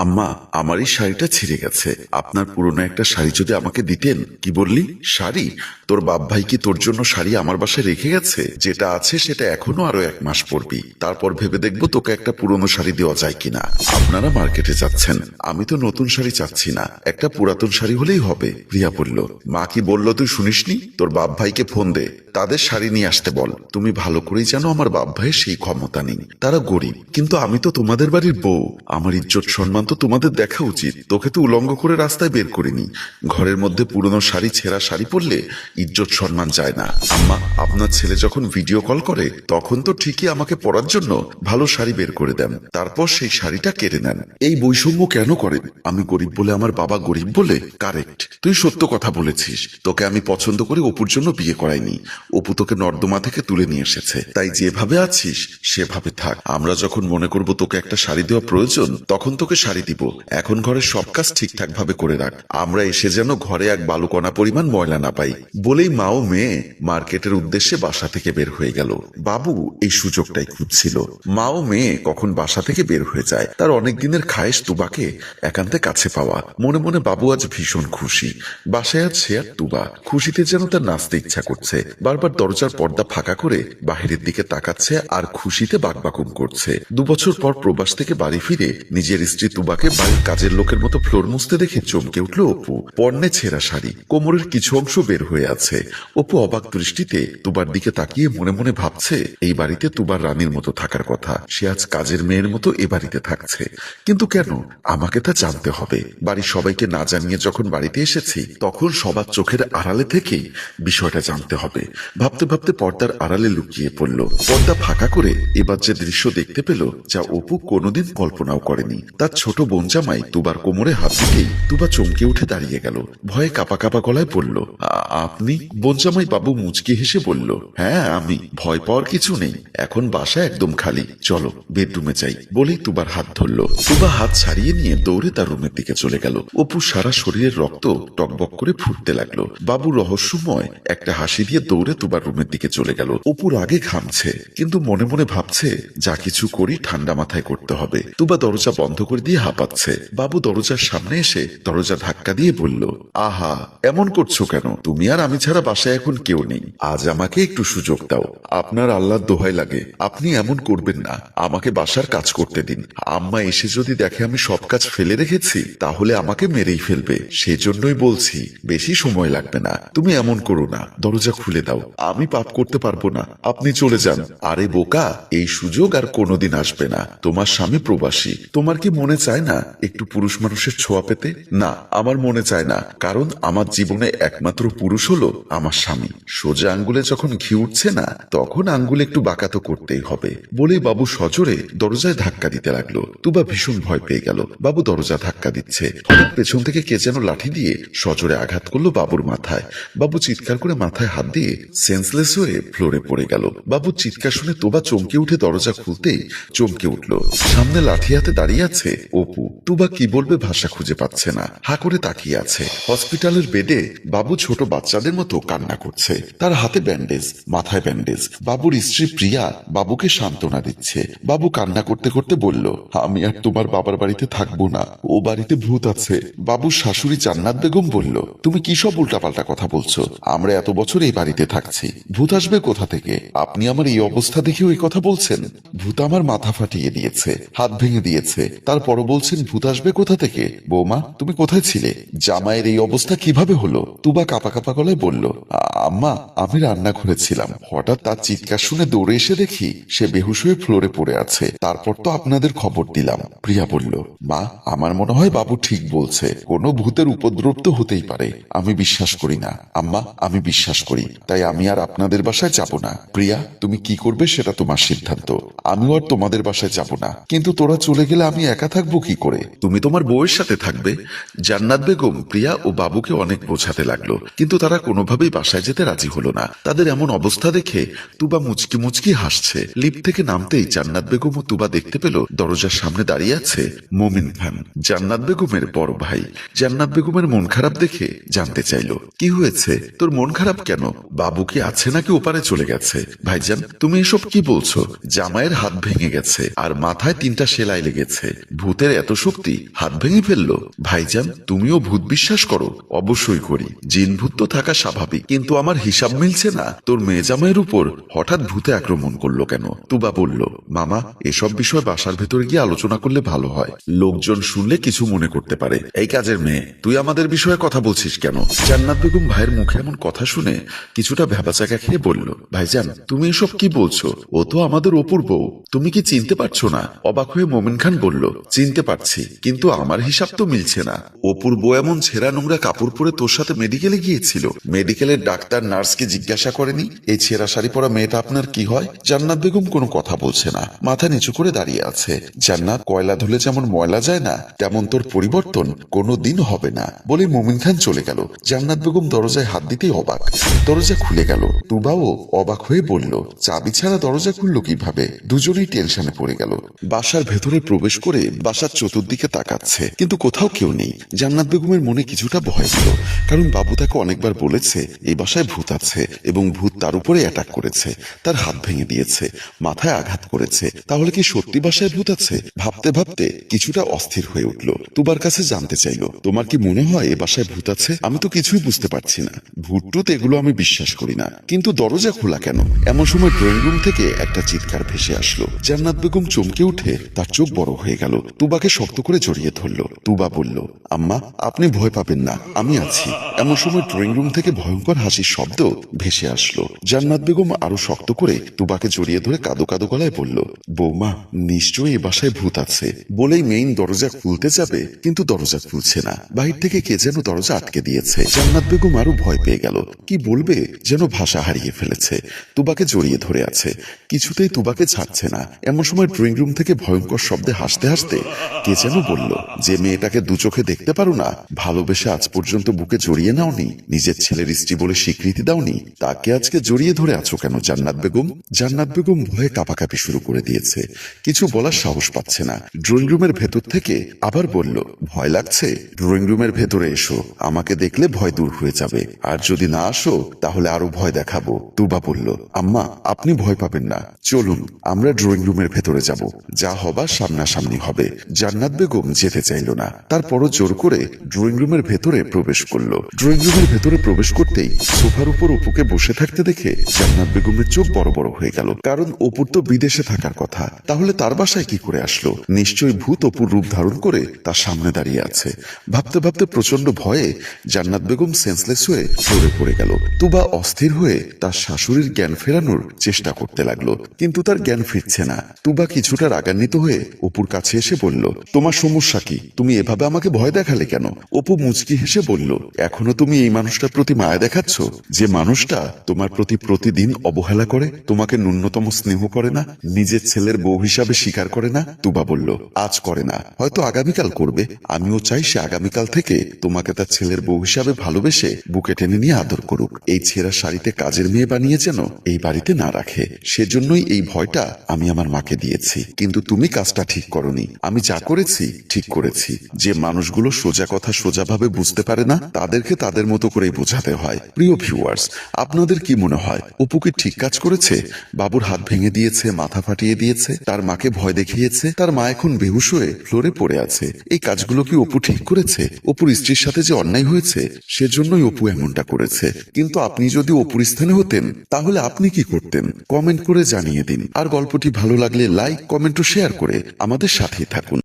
আম্মা আমার এই শাড়িটা ছিঁড়ে গেছে। আপনার পুরনো একটা শাড়ি যদি আমাকে দিতেন, কি বললি? শাড়ি? তোর বাপ ভাই কি তোর জন্য শাড়ি আমার বাসায় রেখে গেছে? যেটা আছে সেটা এখনও আরও এক মাস পরবি। তারপর ভেবে দেখব তোকে একটা পুরনো শাড়ি দেওয়া যায় কিনা। আপনারা মার্কেটে যাচ্ছেন। আমি তো নতুন শাড়ি চাচ্ছি না। একটা পুরাতন শাড়ি হলেই হবে, প্রিয়া বলল। মা কি বলল তুই শুনিসনি? তোর বাপ ভাইকে ফোন দে। তাদের শাড়ি নিয়ে আসতে বল। তুমি ভালো করেই জানো আমার বাপ ভাইয়ের সেই ক্ষমতা নেই। তারা গরিব। কিন্তু আমি তো তোমাদের বাড়ির বউ। আমার ইজ্জত সম্মান তো তোমাদের দেখা উচিত। তোকে তো উলঙ্গ করে রাস্তায় বের করিনি। ঘরের মধ্যে পুরনো শাড়ি, ছেঁড়া শাড়ি পরলে ইজ্জত সম্মান যায় না। আম্মা, আপনার ছেলে যখন ভিডিও কল করে, তখন তো ঠিকই আমাকে পরার জন্য ভালো শাড়ি বের করে দেন। তারপর সেই শাড়িটা কেড়ে নেন। এই বৈষম্য কেন করেন আমি গরিব বলে আমার বাবা গরিব বলে? কারেক্ট তুই সত্য কথা বলেছিস। তোকে আমি পছন্দ করে অপুর জন্য বিয়ে করাইনি। অপু তোকে নর্দমা থেকে তুলে নিয়ে এসেছে। তাই যেভাবে আছিস, সেভাবে থাক। আমরা যখন মনে করব তোকে একটা শাড়ি দেওয়া প্রয়োজন, তখন তোকে শাড়ি দিব। এখন ঘরের সব কাজ ঠিকঠাক ভাবে করে রাখ। আমরা এসে যেন ঘরে এক বালুকণা পরিমাণ ময়লা না পাই। বলেই মা ও মেয়ে মার্কেটের উদ্দেশ্যে বাসা থেকে বের হয়ে গেল। বাবু এই সুযোগটাই খুঁজছিল। মা ও মেয়ে কখন বাসা থেকে বের হয়ে যায়, তার অনেক দিনের খায়েশ তুবাকে একান্তে কাছে পাওয়া। মনে মনে বাবু আজ ভীষণ খুশি। বাসায় আজ সে আর তুবা। খুশিতে যেন তার নাচতে ইচ্ছা করছে। বারবার দরজার পর্দা ফাঁকা করে বাহিরের দিকে তাকাচ্ছে আর খুশিতে বাকবাকুম করছে। দু বছর পর প্রবাস থেকে বাড়ি ফিরে নিজের স্ত্রী তুবাকে বাড়ির কাজের লোকের মতো ফ্লোর মুছতে দেখে চমকে উঠল অপু। পর্নে ছেঁড়া শাড়ি, কোমরের কিছু অংশ বের হয়ে আছে। অপু অবাক দৃষ্টিতে তুবার দিকে তাকিয়ে মনে মনে ভাবছে, এই বাড়িতে তুবার রানীর মতো থাকার কথা। সে আজ কাজের মেয়ের মতো এ বাড়িতে থাকছে। কিন্তু কেন? আমাকে তা জানতে হবে। বাড়ির সবাইকে না জানিয়ে যখন বাড়িতে এসেছি, তখন সবার চোখের আড়ালে থেকেই বিষয়টা জানতে হবে। ভাবতে ভাবতে পর্দার আড়ালে লুকিয়ে পড়ল। পর্দা ফাঁকা করে এবার যে দৃশ্য দেখতে পেল, যা অপু কোনোদিন কল্পনাও করেনি। তার ছোট বোন জামাই তুবার কোমরে হাত দিতেই তুবা চমকে উঠে দাঁড়িয়ে গেল। ভয়ে কাপা কাপা গলায় বলল আপনি? বোন জামাই বাবু মুচকি হেসে বলল হ্যাঁ আমি। ভয় পাওয়ার কিছু নেই। এখন বাসা একদম খালি। চলো, বেডরুমে যাই। বলেই তুবার হাত ধরলো। তুবা হাত ছাড়িয়ে নিয়ে দৌড়ে তার রুমের দিকে চলে গেল। অপু সারা শরীরের রক্ত টকবক করে ফুটতে লাগল। বাবু রহস্যময় একটা হাসি দিয়ে দৌড়ে তুবার রুমের দিকে চলে গেল। অপুর আগে ঘামছে, কিন্তু মনে মনে ভাবছে, যা কিছু করি ঠান্ডা মাথায় করতে হবে। তুবা দরজা বন্ধ করে দিয়ে হাঁপাচ্ছে। বাবু দরজার সামনে এসে দরজা ধাক্কা দিয়ে বলল, আহা, এমন করছ কেন? তুমি আর আমি ছাড়া বাসায় এখন কেউ নেই। আজ আমাকে একটু সুযোগ দাও। আপনার আল্লাহর দোহাই লাগে। আপনি এমন করবেন না। আমাকে বাসার কাজ করতে দিন। আম্মা এসে যদি দেখে আমি সব কাজ ফেলে রেখেছি, তাহলে আমাকে মেরেই ফেলবে। সেজন্যই বলছি, বেশি সময় লাগবে না। তুমি এমন করো না। দরজা খুলে দাও। আমি পাপ করতে পারব না। আপনি চলে যান। আরে বোকা, এই সুযোগ আর কোনোদিন আসবে না। তোমার স্বামী প্রবাসী। তোমার কি মনে চায় না একটু পুরুষ মানুষের ছোঁয়া পেতে? না, আমার মনে চায় না, কারণ আমার জীবনে একমাত্র পুরুষ হলো আমার স্বামী। সোজা আঙ্গুলে যখন ঘি উঠছে না, তখন আঙ্গুলে একটু বাঁকাতো করতেই হবে। বলে বাবু সজোরে দরজায় ধাক্কা দিতে লাগল। তুবা ভীষণ ভয় পেয়ে গেল। বাবু দরজা ধাক্কা দিচ্ছে। পেছন থেকে কে যেন লাঠি দিয়ে সজোরে আঘাত করল বাবুর মাথায়। বাবু চিৎকার করে মাথায় হাত দিয়ে সেন্সলেস হয়ে ফ্লোরে পড়ে গেল। বাবু চিৎকার শুনে তোবা চমকে উঠে দরজা খুলতেই চমকে উঠল। সামনে লাঠি হাতে দাঁড়িয়ে আছে অপু। তুবা কি বলবে ভাষা খুঁজে পাচ্ছে না। হা করে তাকিয়ে আছে। হসপিটালের বেডে বাবু ছোট বাচ্চাদের মতো কান্না করছে। তার হাতে ব্যান্ডেজ, মাথায় ব্যান্ডেজ। বাবুর স্ত্রী প্রিয়া বাবুকে সান্ত্বনা দিচ্ছে। বাবু কান্না করতে করতে বলল, আমি আর তোমার বাবার বাড়িতে থাকব না। ও বাড়িতে ভূত আছে। বাবুর শাশুড়ি জান্নাত বেগম বলল, তুমি কি সব উল্টাপাল্টা কথা বলছো? আমরা এত বছর এই বাড়িতে থাকছি। ভূত আসবে কোথা থেকে? আপনি আমার এই অবস্থা দেখে ওই কথা বলছেন? ভূত আমার মাথা ফাটিয়ে দিয়েছে, হাত ভেঙে দিয়েছে। তার তারপরও বলছেন, ভূত আসবে কোথা থেকে? বৌমা, তুমি কোথায় ছিলে? জামাইয়ের এই অবস্থা কীভাবে হলো? তুবা কাপা কাপা গলায় বলল, আম্মা, আমি রান্না করেছিলাম হঠাৎ তার চিৎকার শুনে দৌড়ে এসে দেখি সে বেহুশ হয়ে ফ্লোরে পড়ে আছে। তারপর তো আপনাদের খবর দিলাম। প্রিয়া বলল, মা, আমার মনে হয় বাবু ঠিক বলছে। কোনো ভূতের উপদ্রব তো হতেই পারে। আমি বিশ্বাস করি না। আম্মা, আমি বিশ্বাস করি। তাই আমি আর আপনাদের বাসায় যাব না। প্রিয়া, তুমি কি করবে সেটা তোমার সিদ্ধান্ত। আমিও আর তোমাদের বাসায় যাব না। কিন্তু তোরা চলে গেলে আমি একা থাকব কি করে? তুমি তোমার বউয়ের সাথে থাকবে? জান্নাত বেগম, প্রিয়া ও বাবুকে অনেক বোঝাতে লাগল, কিন্তু তারা কোনোভাবেই বাসায় যেতে রাজি হলো না। তাদের এমন অবস্থা দেখে তুবা মুচকি মুচকি হাসছে। লিফট থেকে নামতেই জান্নাত বেগম ও তুবা দেখতে পেল দরজার সামনে দাঁড়িয়ে আছে মোমিন খান, জান্নাত বেগমের বড় ভাই। জান্নাত বেগমের মন খারাপ দেখে জানতে চাইলো, কি হয়েছে? তোর মন খারাপ কেন? বাবু কি আছে নাকি ওপারে চলে গেছে? ভাইজান, তুমি এসব কি বলছো? জামাইয়ের হাত ভেঙে গেছে, আর মাথায় তিনটা সেলাই লেগেছে। ভূতের ভূতের এত শক্তি হাত ভেঙে ফেলল। ভাইজান, তুমিও ভূত বিশ্বাস করো। অবশ্যই করি। জিন ভূত তো থাকা স্বাভাবিক, কিন্তু আমার হিসাব মিলছে না। তোর মেয়ে জামাইয়ের উপর হঠাৎ ভূতে আক্রমণ করল কেন? তুবা বলল, মামা, এসব বিষয় বাসার ভেতরে গিয়ে আলোচনা করলে ভালো হয়। লোকজন শুনলে কিছু মনে করতে পারে। এই কাজের মেয়ে, তুই আমাদের বিষয়ে কথা বলছিস কেন? জান্নাত বেগম ভাইয়ের মুখে এমন কথা শুনে কিছুটা ভেবাচাকা খেয়ে বলল, ভাইজান, তুমি এসব কি বলছো? ও তো আমাদের অপূর্ব। তুমি কি চিনতে পারছ না? অবাক হয়ে মোমিন খান বলল চিনতে পারছি, কিন্তু আমার হিসাব তো মিলছে না। অপূর্ব এমন ছেঁড়া নোংরা কাপড় পরে তোর সাথে মেডিকেলে গিয়েছিল। মেডিকেলের ডাক্তার নার্সকে জিজ্ঞাসা করেনি, এই ছেঁড়া শাড়ি পরা মেয়েটা আপনার কি হয়? জান্নাত বেগম কোনো কথা বলছে না, মাথা নিচু করে দাঁড়িয়ে আছে। জান্নাত কয়লা ধুলে যেমন ময়লা যায় না, তেমন তোর পরিবর্তন কোনো দিন হবে না, বলে মোমিন খান চলে গেল। জান্নাত বেগম দরজায় হাত দিতেই অবাক। দরজা খুলে গেল। তুবাও অবাক হয়ে বলল, চাবি ছাড়া দরজা খুললো কীভাবে? দুজনেই টেনশনে পড়ে গেল। বাসার ভেতরে প্রবেশ করে বাসার চতুর্দিকে তাকাচ্ছে। কিন্তু কোথাও কেউ নেই। জান্নাত বেগমের মনে কিছুটা ভয় ছিল। কারণ বাবু তাকে অনেকবার বলেছে, এই বাসায় ভূত আছে এবং ভূত তার উপরে অ্যাটাক করেছে। তার হাত ভেঙে দিয়েছে, মাথায় আঘাত করেছে। তাহলে কি সত্যি বাসায় ভূত আছে? ভাবতে ভাবতে কিছুটা অস্থির হয়ে উঠল। তুবার কাছে জানতে চাইলো, তোমার কি মনে হয় এ বাসায় ভূত আছে? আমি তো কিছুই বুঝতে পারছি না। ভূত টুত এগুলো আমি বিশ্বাস করি না। কিন্তু দরজা খোলা কেন? এমন সময় ড্রয়িং রুম থেকে একটা চিৎকার ভেসে আসলো। জান্নাত বেগম চমকে উঠে তার চোখ বড় হয়ে গেল। তুবাকে শক্ত করে জড়িয়ে ধরলো। তুবা বলল, আম্মা, আপনি ভয় পাবেন না, আমি আছি। এমন সময় ড্রয়িং রুম থেকে ভয়ঙ্কর হাসির শব্দ ভেসে আসলো। জান্নাত বেগম আরও শক্ত করে তুবাকে জড়িয়ে ধরে কাদো কাদো গলায় বলল, বৌমা, নিশ্চয়ই এ বাসায় ভূত আছে। বলেই মেইন দরজা খুলতে যাবে, কিন্তু দরজা খুলছে না। বাহির থেকে কে যেন দরজা আটকে দিয়েছে। জান্নাত বেগম আরও ভয় পেয়ে গেল। কি বলবে যেন ভাষা হারিয়ে ফেলেছে। তুবাকে জড়িয়ে ধরে আছে। কিছুতেই তুবাকে ছাড়ছে না। এমন সময় ড্রয়িং রুম থেকে ভয়ঙ্কর শব্দে হাসতে হাসতে কে যেন বলল, যে মেয়েটাকে দু চোখে দেখতে পারো না, ভালোবেসে আজ পর্যন্ত বুকে জড়িয়ে নাওনি, নিজের ছেলের স্ত্রী বলে স্বীকৃতি দাওনি, তাকে আজকে জড়িয়ে ধরে আছো কেন, জান্নাত বেগম? জান্নাত বেগম ভয়ে কাপাকাপি শুরু করে দিয়েছে। কিছু বলার সাহস পাচ্ছে না। ড্রয়িং রুমের ভেতর থেকে আবার বলল, ভয় লাগছে? ড্রয়িং রুমের ভেতরে এসো, আমাকে দেখলে ভয় দূর হয়ে যাবে। আর যদি না আসো, তাহলে আরও ভয় দেখাবো। তুবা বলল, আম্মা, আপনি ভয় পাবেন না। চলুন, আমরা ড্রয়িং রুমের ভেতরে যাব। যা হবার সামনাসামনি হবে। জান্নাত বেগম যেতে চাইল না। তারপরও জোর করে ড্রয়িং রুমের ভেতরে প্রবেশ করল। ড্রয়িং রুমের ভেতরে প্রবেশ করতেই সোফার উপর অপুকে বসে থাকতে দেখে জান্নাত বেগমের চোখ বড় বড় হয়ে গেল। কারণ অপুর তো বিদেশে থাকার কথা। তাহলে তার বাসায় কি করে আসলো? নিশ্চয়ই ভূত অপুর রূপ ধারণ করে তার সামনে দাঁড়িয়ে আছে। ভাবতে ভাবতে প্রচণ্ড ভয়ে জান্নাত বেগম সেন্সলেস হয়ে পড়ে পড়ে গেল। তুবা অস্থির হয়ে তার শাশুড়ির জ্ঞান ফেরানোর চেষ্টা করতে লাগল। কিন্তু তার জ্ঞান ফিরছে না। তুবা কিছুটা রাগান্বিত হয়ে অপুর কাছে এসে বলল তোমার সমস্যা কি? তুমি এভাবে আমাকে ভয় দেখালে কেন? অপু মুচকি হেসে বলল, এখনও তুমি এই মানুষটার প্রতি মায়া দেখাচ্ছ? যে মানুষটা তোমার প্রতি প্রতিদিন অবহেলা করে, তোমাকে ন্যূনতম স্নেহ করে না, নিজের ছেলের বউ হিসাবে স্বীকার করে না? তুবা বলল, আজ করে না। হয়তো আগামীকাল করবে। আমিও চাই সে আগামীকাল থেকে তোমাকে তার ছেলের বউ হিসাবে ভালোবেসে বুকে টেনে নিয়ে আদর করুক। এই ছেঁড়া শাড়িতে কাজের মেয়ে বানিয়ে যেন এই বাড়িতে না রাখে। সেজন্যই এই ভয়টা আমি আমার মাকে দিয়েছি। কিন্তু তুমি কাজটা ঠিক করনি। আমি যা করেছি, ঠিক করেছি। যে মানুষগুলো সোজা কথা সোজাভাবে বুঝতে পারে না, তাদেরকে তাদের মতো করেই বোঝাতে হয়। প্রিয় ভিউয়ার্স আপনাদের কি মনে হয়? অপু কি ঠিক কাজ করেছে? বাবুর হাত ভেঙে দিয়েছে, মাথা ফাটিয়ে দিয়েছে, তার মাকে ভয় দেখিয়েছে, তার মা এখন বেহুশ হয়ে ফ্লোরে পড়ে আছে। এই কাজগুলো কি অপু ঠিক করেছে? অপুর স্ত্রীর সাথে যে অন্যায় হয়েছে, সেজন্যই অপু এমনটা করেছে। কিন্তু আপনি যদি অপুর স্থানে হতেন, তাহলে আপনি কি করতেন? কমেন্ট করে জানিয়ে দিন। আর গল্পটি ভালো লাগলে লাইক, কমেন্ট ও শেয়ার করে আমাদের সাথেই থাকুন।